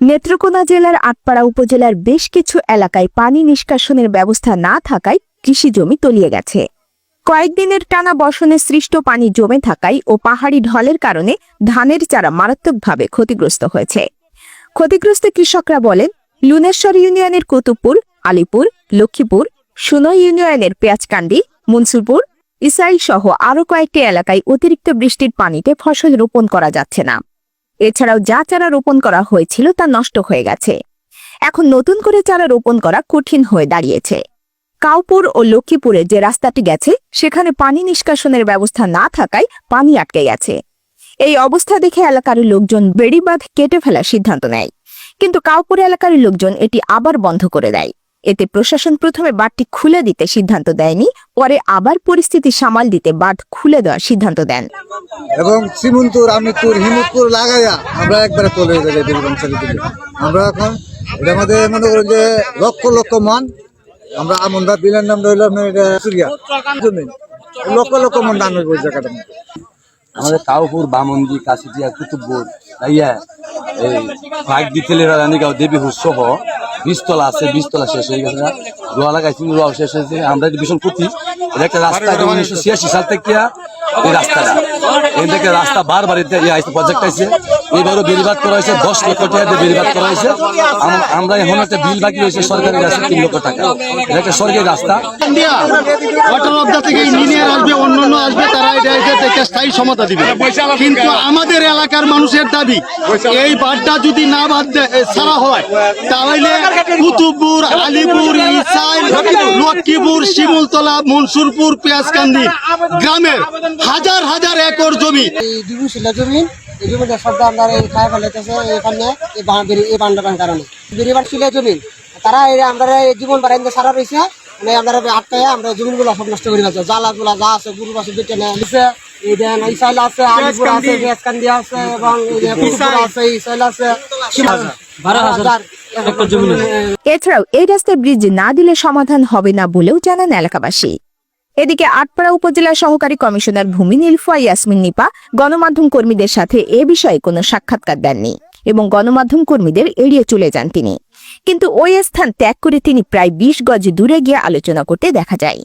নেত্রকোনা জেলার আটপাড়া উপজেলার বেশ কিছু এলাকায় পানি নিষ্কাশনের ব্যবস্থা না থাকায় কৃষি জমি তলিয়ে গেছে। কয়েকদিনের টানা বর্ষণে সৃষ্ট পানি জমে থাকায় ও পাহাড়ি ঢলের কারণে ধানের চারা মারাত্মকভাবে ক্ষতিগ্রস্ত হয়েছে। ক্ষতিগ্রস্ত কৃষকরা বলেন, লুনেশ্বর ইউনিয়নের কুতুবপুর, আলিপুর, লক্ষ্মীপুর সুনই ইউনিয়নের পেঁয়াজকান্দি মনসুরপুর ইসাইল সহ আরও কয়েকটি এলাকায় অতিরিক্ত বৃষ্টির পানিতে ফসল রোপণ করা যাচ্ছে না। এছাড়াও যা চারা রোপণ করা হয়েছিল তা নষ্ট হয়ে গেছে। এখন নতুন করে চারা রোপণ করা কঠিন হয়ে দাঁড়িয়েছে। কাউপুর ও লক্ষ্মীপুরে যে রাস্তাটি গেছে, সেখানে পানি নিষ্কাশনের ব্যবস্থা না থাকায় পানি আটকে গেছে। এই অবস্থা দেখে এলাকার লোকজন বেড়িবাঁধ কেটে ফেলার সিদ্ধান্ত নেয়। কিন্তু কাউপুর এলাকার লোকজন এটি আবার বন্ধ করে দেয়। এতে প্রশাসন প্রথমে বাঁধটি খুলে দিতে সিদ্ধান্ত দেয়নি পরে আবার পরিস্থিতি সামাল দিতে বাঁধ খুলে দেওয়ার সিদ্ধান্ত দেন। এবং শ্রীমন্তুর আমিরপুর হিমুদপুর লাগাইয়া আমরা একবারে চলে দিলে আমরা এখন এটা আমাদের মনে করেন যে লক্ষ লক্ষ মান আমরা আমনটা বিলের নাম রইল লক্ষ লক্ষ মন ধান হইব মধ্যে। আমাদের কাউপুর বামন্দি কাশিটিয়া কুতুবপুর ইয়া এই ভাগদি তেলেরা রানীগাঁও দেবীপুর সহ বীজতলা আছে বীজতলা শেষ হয়ে গেছে রোয়া লাগাইছি রোয়া শেষ হয়েছে আমরা ভীষণ ক্ষতি। একটা রাস্তা উনিশশো ছিয়াশি সাল থেকে এই রাস্তাটা। এই থেকে রাস্তা বারবার ইয়ে প্রজেক্ট আইছে। এবারও বেরিবাদ করা হয়েছে, দশ লক্ষ টাকা দিয়ে বেরিবাদ করা হয়েছে। আম- আমরা এখন একটা বিল বাকি রয়েছে সরকারি রাস্তা তিন লক্ষ টাকা। এটা একটা সরকারি রাস্তা। থেকে ইঞ্জিনিয়ার আসবে, অন্যান্য আসবে, তারা এটা এটা স্থায়ী সমাধা দিবে। কিন্তু আমাদের এলাকার মানুষের দাবি এই বাঁধটা যদি না বাদ ছাড়া হয় তাহলে কুতুবপুর আলিপুর ইসাইল লক্ষ্মীপুর শিমুলতলা মনসুরপুর পেঁয়াজকান্দি গ্রামের হাজার হাজার একর জমি। জমি এই জমিটা সব আমরা এই খায় ফেলাইতেছে এখানে এই এই বান্ডার কারণে। বেরিবার ছিল জমি তারা এই আমরা জীবন বাড়াই সারা রয়েছে মানে আমরা আটকায় আমরা জমিগুলো সব নষ্ট করে ফেলছে। জ্বালা গুলা যা আছে গুরু আছে বেটে নেয় এই দেন ইসাইল আছে আলিপুর আছে পেঁয়াজকান্দি আছে এবং এই যে কুতুবপুর আছে ইসাইল আছে বারো হাজার এছাড়াও এই রাস্তায় ব্রিজ না দিলে সমাধান হবে না বলেও জানান এলাকাবাসী। এদিকে আটপাড়া উপজেলা সহকারী কমিশনার ভূমি নীলফা ইয়াসমিন নিপা গণমাধ্যম কর্মীদের সাথে এ বিষয়ে কোনো সাক্ষাৎকার দেননি এবং গণমাধ্যম কর্মীদের এড়িয়ে চলে যান তিনি। কিন্তু ওই স্থান ত্যাগ করে তিনি প্রায় বিশ গজ দূরে গিয়ে আলোচনা করতে দেখা যায়।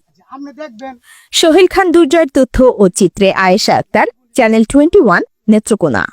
সোহেল খান দুর্জয়ের তথ্য ও চিত্রে Ayesha Akter channel twenty one Netrokona.